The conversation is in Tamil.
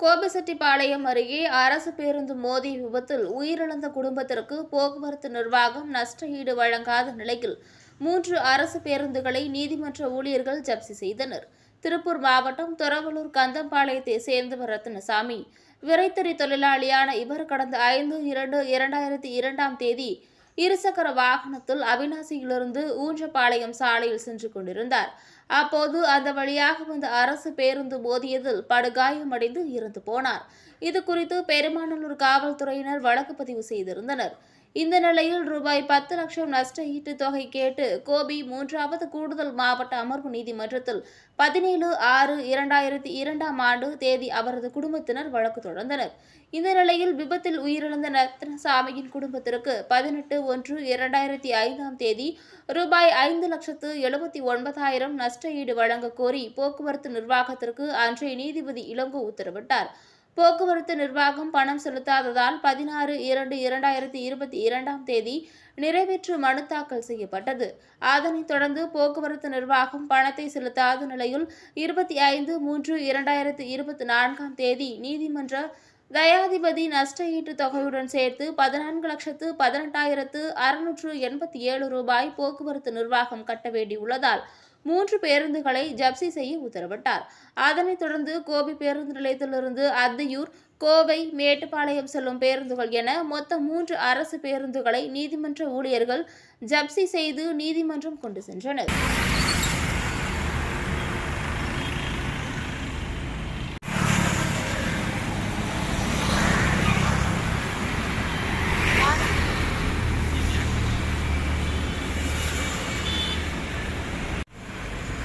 கோபிசெட்டிப்பாளையம் அருகே அரசு பேருந்து மோதி விபத்தில் உயிரிழந்த குடும்பத்திற்கு போக்குவரத்து நிர்வாகம் நஷ்ட ஈடு வழங்காத நிலையில் மூன்று அரசு பேருந்துகளை நீதிமன்ற ஊழியர்கள் ஜப்தி செய்தனர். திருப்பூர் மாவட்டம் துறவலூர் கந்தம்பாளையத்தை சேர்ந்தவர் ரத்னசாமி விரைத்தறி தொழிலாளியான இவர் கடந்த ஐந்து இரண்டு இரண்டாயிரத்தி இரண்டாம் தேதி இருசக்கர வாகனத்தில் அவிநாசியிலிருந்து ஊஞ்சப்பாளையம் சாலையில் சென்று கொண்டிருந்தார். அப்போது அந்த வழியாக வந்த அரசு பேருந்து மோதியதில் படுகாயமடைந்து இறந்து போனார். இது குறித்து பெருமாநல்லூர் காவல்துறையினர் வழக்கு பதிவு செய்திருந்தனர். இந்த நிலையில் ரூபாய் பத்து லட்சம் நஷ்ட ஈட்டு தொகை கேட்டு கோபி மூன்றாவது கூடுதல் மாவட்ட அமர்வு நீதிமன்றத்தில் பதினேழு ஆறு இரண்டாயிரத்தி இரண்டாம் ஆண்டு தேதி அவரது குடும்பத்தினர் வழக்கு தொடர்ந்தனர். இந்த நிலையில் விபத்தில் உயிரிழந்த ரத்னசாமியின் குடும்பத்திற்கு பதினெட்டு ஒன்று இரண்டாயிரத்தி ஐந்தாம் தேதி ரூபாய் ஐந்து லட்சத்து எழுபத்தி ஒன்பதாயிரம் நஷ்ட ஈடு வழங்க கோரி போக்குவரத்து நிர்வாகத்திற்கு அன்றைய நீதிபதி இளங்கோ உத்தரவிட்டார். போக்குவரத்து நிர்வாகம் பணம் செலுத்தாததால் பதினாறு இரண்டு இரண்டாயிரத்தி இருபத்தி இரண்டாம் தேதி நிறைவேற்று மனு தாக்கல் செய்யப்பட்டது. அதனைத் தொடர்ந்து போக்குவரத்து நிர்வாகம் பணத்தை செலுத்தாத நிலையில் இருபத்தி ஐந்து மூன்று இரண்டாயிரத்தி இருபத்தி நான்காம் தேதி நீதிமன்ற தயாதிபதி நஷ்ட ஈட்டு தொகையுடன் சேர்த்து பதினான்கு லட்சத்து பதினெட்டாயிரத்து அறுநூற்று எண்பத்தி ஏழு ரூபாய் போக்குவரத்து நிர்வாகம் கட்ட வேண்டியுள்ளதால் மூன்று பேருந்துகளை ஜப்தி செய்ய உத்தரவிட்டார். அதனைத் தொடர்ந்து கோபி பேருந்து நிலையத்திலிருந்து அத்தியூர் கோவை மேட்டுப்பாளையம் செல்லும் பேருந்துகள் என மொத்தம் மூன்று அரசு பேருந்துகளை நீதிமன்ற ஊழியர்கள் ஜப்தி செய்து நீதிமன்றம் கொண்டு சென்றனர்.